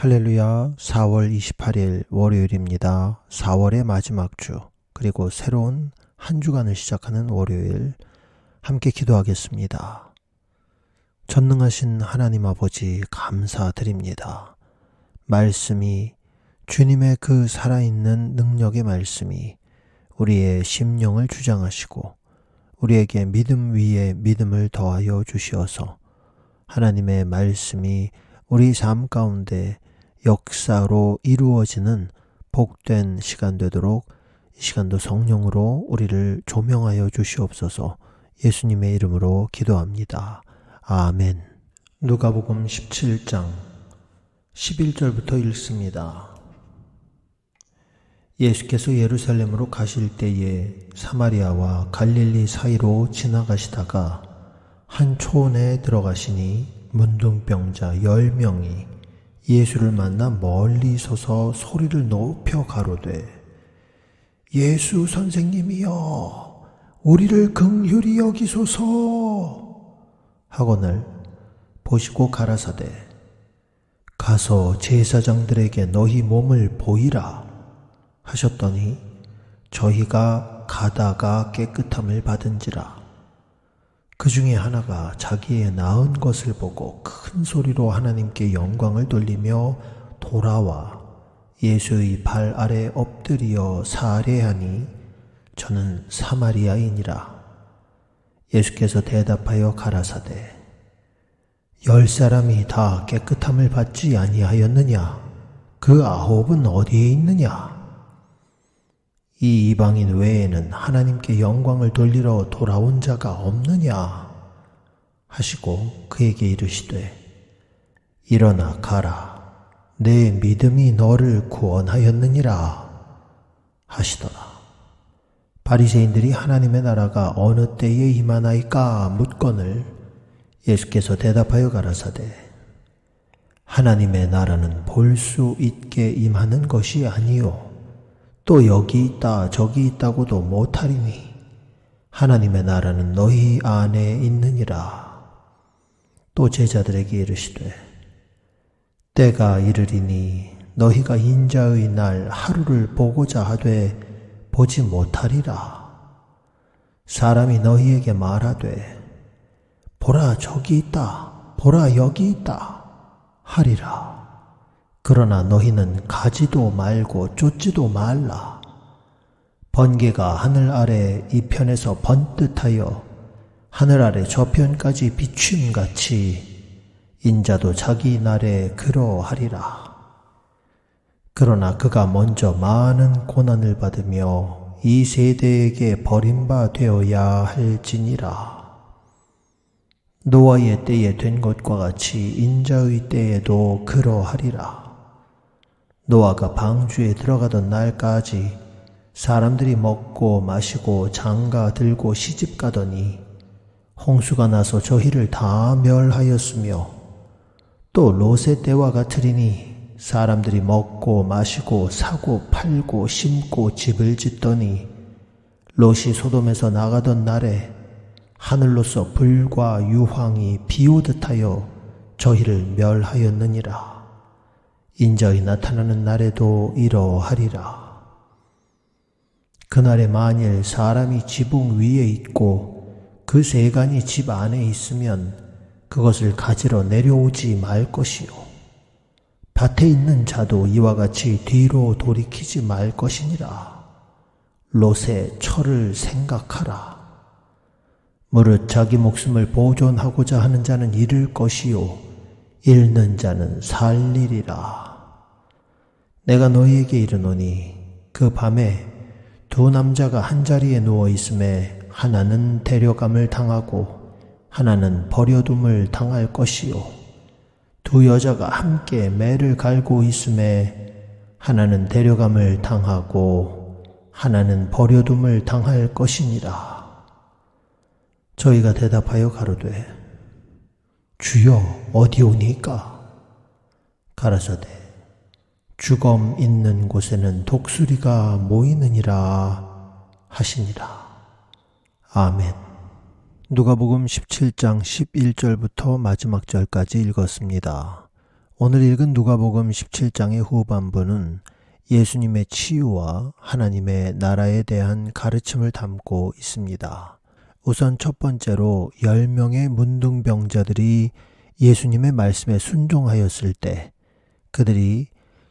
할렐루야 4월 28일 월요일입니다. 4월의 마지막 주 그리고 새로운 한 주간을 시작하는 월요일 함께 기도하겠습니다. 전능하신 하나님 아버지 감사드립니다. 말씀이 주님의 그 살아있는 능력의 말씀이 우리의 심령을 주장하시고 우리에게 믿음 위에 믿음을 더하여 주시어서 하나님의 말씀이 우리 삶 가운데 역사로 이루어지는 복된 시간 되도록 이 시간도 성령으로 우리를 조명하여 주시옵소서 예수님의 이름으로 기도합니다. 아멘. 누가복음 17장 11절부터 읽습니다. 예수께서 예루살렘으로 가실 때에 사마리아와 갈릴리 사이로 지나가시다가 한 초원에 들어가시니 문둥병자 열 명이 예수를 만나 멀리 서서 소리를 높여 가로되 예수 선생님이여 우리를 긍휼히 여기소서. 하거늘 보시고 가라사대 가서 제사장들에게 너희 몸을 보이라. 하셨더니 저희가 가다가 깨끗함을 받은지라 그 중에 하나가 자기의 낳은 것을 보고 큰 소리로 하나님께 영광을 돌리며 돌아와 예수의 발 아래 엎드려 사례하니 저는 사마리아인이라. 예수께서 대답하여 가라사대 열 사람이 다 깨끗함을 받지 아니하였느냐? 그 아홉은 어디에 있느냐? 이 이방인 외에는 하나님께 영광을 돌리러 돌아온 자가 없느냐? 하시고 그에게 이르시되 일어나 가라. 내 믿음이 너를 구원하였느니라 하시더라. 바리새인들이 하나님의 나라가 어느 때에 임하나이까 묻거늘 예수께서 대답하여 가라사대 하나님의 나라는 볼 수 있게 임하는 것이 아니요 또 여기 있다 저기 있다고도 못하리니 하나님의 나라는 너희 안에 있느니라. 또 제자들에게 이르시되 때가 이르리니 너희가 인자의 날 하루를 보고자 하되 보지 못하리라. 사람이 너희에게 말하되 보라 저기 있다 보라 여기 있다 하리라. 그러나 너희는 가지도 말고 쫓지도 말라. 번개가 하늘 아래 이 편에서 번듯하여 하늘 아래 저편까지 비춤같이 인자도 자기 날에 그러하리라. 그러나 그가 먼저 많은 고난을 받으며 이 세대에게 버림바 되어야 할지니라. 노아의 때에 된 것과 같이 인자의 때에도 그러하리라. 노아가 방주에 들어가던 날까지 사람들이 먹고 마시고 장가 들고 시집 가더니 홍수가 나서 저희를 다 멸하였으며 또 롯의 때와 같으리니 사람들이 먹고 마시고 사고 팔고 심고 집을 짓더니 롯이 소돔에서 나가던 날에 하늘로서 불과 유황이 비오듯 하여 저희를 멸하였느니라. 인자의 나타나는 날에도 이러하리라. 그날에 만일 사람이 지붕 위에 있고 그 세간이 집 안에 있으면 그것을 가지러 내려오지 말 것이요. 밭에 있는 자도 이와 같이 뒤로 돌이키지 말 것이니라. 롯의 철을 생각하라. 무릇 자기 목숨을 보존하고자 하는 자는 잃을 것이요. 잃는 자는 살리리라. 내가 너희에게 이르노니 그 밤에 두 남자가 한 자리에 누워 있음에 하나는 데려감을 당하고 하나는 버려둠을 당할 것이요. 두 여자가 함께 매를 갈고 있음에 하나는 데려감을 당하고 하나는 버려둠을 당할 것이니라. 저희가 대답하여 가로되 주여 어디 오니까? 가라사대 주검 있는 곳에는 독수리가 모이느니라 하시니라. 아멘. 누가복음 17장 11절부터 마지막 절까지 읽었습니다. 오늘 읽은 누가복음 17장의 후반부는 예수님의 치유와 하나님의 나라에 대한 가르침을 담고 있습니다. 우선 첫 번째로 10명의 문둥병자들이 예수님의 말씀에 순종하였을 때 그들이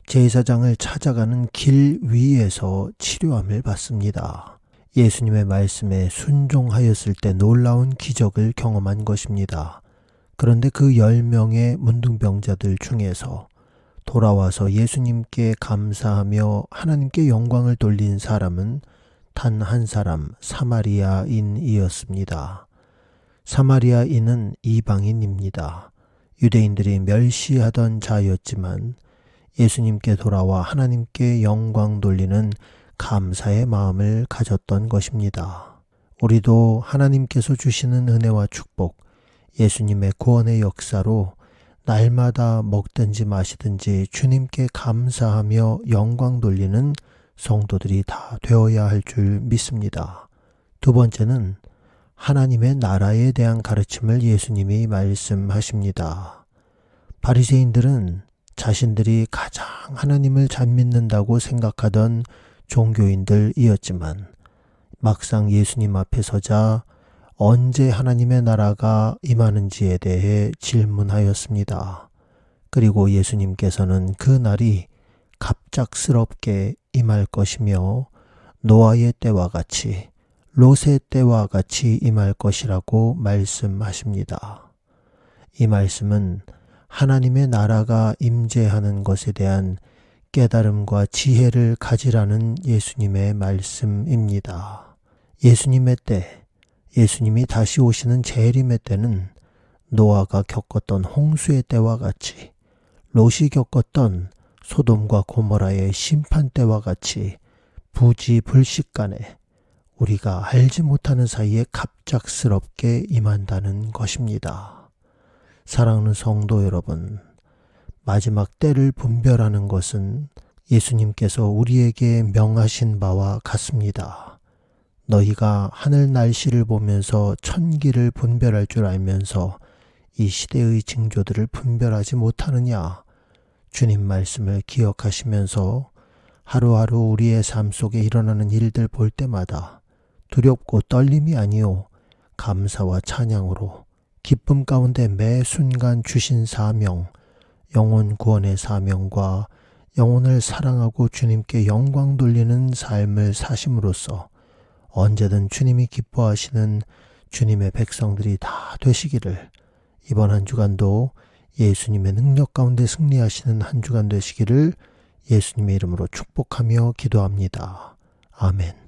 제사장을 찾아가는 길 위에서 치료함을 받습니다. 예수님의 말씀에 순종하였을 때 놀라운 기적을 경험한 것입니다. 그런데 그 10명의 문둥병자들 중에서 돌아와서 예수님께 감사하며 하나님께 영광을 돌린 사람은 단 한 사람 사마리아인이었습니다. 사마리아인은 이방인입니다. 유대인들이 멸시하던 자였지만 예수님께 돌아와 하나님께 영광 돌리는 감사의 마음을 가졌던 것입니다. 우리도 하나님께서 주시는 은혜와 축복, 예수님의 구원의 역사로 날마다 먹든지 마시든지 주님께 감사하며 영광 돌리는 성도들이 다 되어야 할 줄 믿습니다. 두 번째는 하나님의 나라에 대한 가르침을 예수님이 말씀하십니다. 바리새인들은 자신들이 가장 하나님을 잘 믿는다고 생각하던 종교인들이었지만 막상 예수님 앞에 서자 언제 하나님의 나라가 임하는지에 대해 질문하였습니다. 그리고 예수님께서는 그 날이 갑작스럽게 임할 것이며 노아의 때와 같이 롯의 때와 같이 임할 것이라고 말씀하십니다. 이 말씀은 하나님의 나라가 임재하는 것에 대한 깨달음과 지혜를 가지라는 예수님의 말씀입니다. 예수님의 때, 예수님이 다시 오시는 재림의 때는 노아가 겪었던 홍수의 때와 같이 롯이 겪었던 소돔과 고모라의 심판 때와 같이 부지 불식간에 우리가 알지 못하는 사이에 갑작스럽게 임한다는 것입니다. 사랑하는 성도 여러분, 마지막 때를 분별하는 것은 예수님께서 우리에게 명하신 바와 같습니다. 너희가 하늘 날씨를 보면서 천기를 분별할 줄 알면서 이 시대의 징조들을 분별하지 못하느냐? 주님 말씀을 기억하시면서 하루하루 우리의 삶 속에 일어나는 일들 볼 때마다 두렵고 떨림이 아니요 감사와 찬양으로 기쁨 가운데 매 순간 주신 사명, 영혼 구원의 사명과 영혼을 사랑하고 주님께 영광 돌리는 삶을 사심으로써 언제든 주님이 기뻐하시는 주님의 백성들이 다 되시기를 이번 한 주간도 예수님의 능력 가운데 승리하시는 한 주간 되시기를 예수님의 이름으로 축복하며 기도합니다. 아멘.